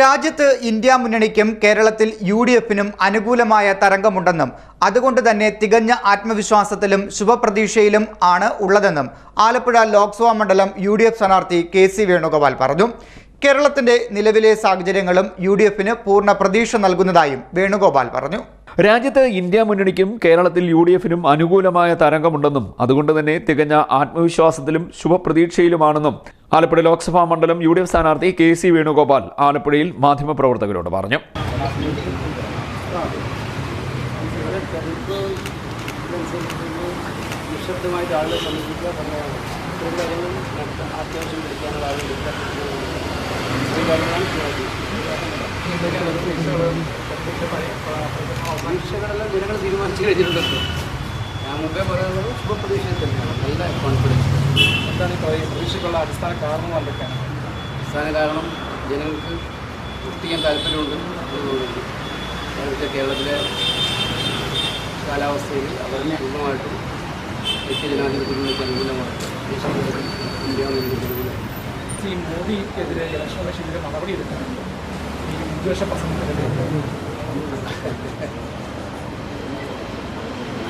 രാജ്യത്ത് ഇന്ത്യ മുന്നണിക്കും കേരളത്തിൽ U D എഫിനും അനുകൂലമായ തരംഗമുണ്ടെന്നും അതുകൊണ്ട് തന്നെ തികഞ്ഞ ആത്മവിശ്വാസത്തിലും ശുഭപ്രതീക്ഷയിലും ആണ് ഉള്ളതെന്നും ആലപ്പുഴ ലോക്സഭാ മണ്ഡലം യു ഡി എഫ് സ്ഥാനാർത്ഥി കെ സി വേണുഗോപാൽ പറഞ്ഞു. കേരളത്തിന്റെ നിലവിലെ സാഹചര്യങ്ങളും യു ഡി എഫിന് പൂർണ പ്രതീക്ഷ നൽകുന്നതായും വേണുഗോപാൽ പറഞ്ഞു. രാജ്യത്ത് ഇന്ത്യ മുന്നണിക്കും കേരളത്തിൽ യു ഡി എഫിനും അനുകൂലമായ തരംഗമുണ്ടെന്നും അതുകൊണ്ട് തന്നെ തികഞ്ഞ ആത്മവിശ്വാസത്തിലും ശുഭപ്രതീക്ഷയിലുമാണെന്നും ആലപ്പുഴ ലോക്സഭാ മണ്ഡലം യു ഡി എഫ് സ്ഥാനാർത്ഥി കെ സി വേണുഗോപാൽ ആലപ്പുഴയിൽ മാധ്യമപ്രവർത്തകരോട് പറഞ്ഞു. അത്യാവശ്യം പരീക്ഷകളെല്ലാം ജനങ്ങൾ തീരുമാനിച്ചു കഴിഞ്ഞിട്ടുണ്ടല്ലോ. ഞാൻ മുമ്പേ പറയുന്നത് ശുഭപ്രതീക്ഷയിൽ തന്നെയാണ് നല്ല കോൺഫിഡൻസ് എന്താണ് ഈ പ്രതീക്ഷയ്ക്കുള്ള അടിസ്ഥാന കാരണം എന്തൊക്കെയാണ്? അടിസ്ഥാന കാരണം ജനങ്ങൾക്ക് ചെയ്യാൻ താല്പര്യമുണ്ട്. എന്നുള്ളതുകൊണ്ട് അവിടുത്തെ കേരളത്തിലെ കാലാവസ്ഥയിൽ അവർ പൂർണമായിട്ടും ഐക്യജനാധിപത്യങ്ങൾക്ക് അനുകൂലമായിട്ട് ഇന്ത്യ മോദിക്കെതിരെ ഇലക്ഷൻ കമ്മീഷനെതിരെ നടപടി എടുക്കാനുണ്ട്. ഈ ഉദ്ദേശ പ്രസംഗത്തിനെതിരെ.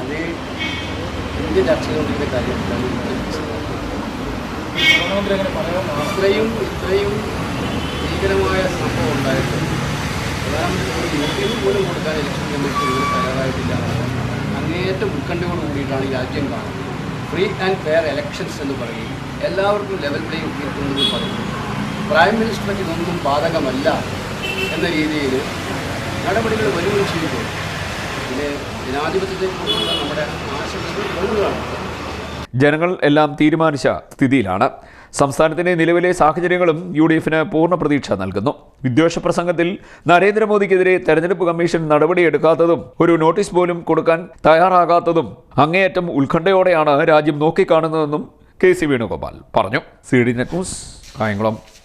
അത് ഇന്ത്യ ചർച്ച ചെയ്തുകൊണ്ടിരിക്കുന്ന കാര്യത്തിലാണ് ഇത്രയും ഇത്രയും ഭീകരമായ സംഭവം ഉണ്ടായിട്ട് പ്രധാനമന്ത്രി നോട്ടീസ് പോലും കൊടുക്കാൻ ഇലക്ഷൻ കമ്മീഷൻ ഇവർ തയ്യാറായിട്ടില്ല. അങ്ങേയറ്റം ഉത്കണ്ഠയോട് കൂടിയിട്ടാണ് ഈ രാജ്യം കാണുന്നത്. ഫ്രീ ആൻഡ് ഫെയർ എലക്ഷൻസ് എന്ന് പറയും. എല്ലാവർക്കും ലെവൽ പ്ലേയും ഫീൽഡ് പറയും. പ്രൈം മിനിസ്റ്റർക്ക് ഇതൊന്നും ബാധകമല്ല എന്ന രീതിയിൽ നടപടികൾ വരികയും ചെയ്യുമ്പോൾ പിന്നെ ജനാധിപത്യത്തെക്കുറിച്ചുള്ള നമ്മുടെ ആശങ്കകൾ വലുതാണ് ജനങ്ങൾ എല്ലാം തീരുമാനിച്ച സ്ഥിതിയിലാണ്. സംസ്ഥാനത്തിന്റെ നിലവിലെ സാഹചര്യങ്ങളും യു ഡി എഫിന് പൂർണ പ്രതീക്ഷ നൽകുന്നു. വിദ്വേഷ പ്രസംഗത്തിൽ നരേന്ദ്രമോദിക്കെതിരെ തെരഞ്ഞെടുപ്പ് കമ്മീഷൻ നടപടിയെടുക്കാത്തതും ഒരു നോട്ടീസ് പോലും കൊടുക്കാൻ തയ്യാറാകാത്തതും അങ്ങേയറ്റം ഉത്കണ്ഠയോടെയാണ് രാജ്യം നോക്കിക്കാണുന്നതെന്നും കെ സി വേണുഗോപാൽ പറഞ്ഞു. C D news Kayamkulam.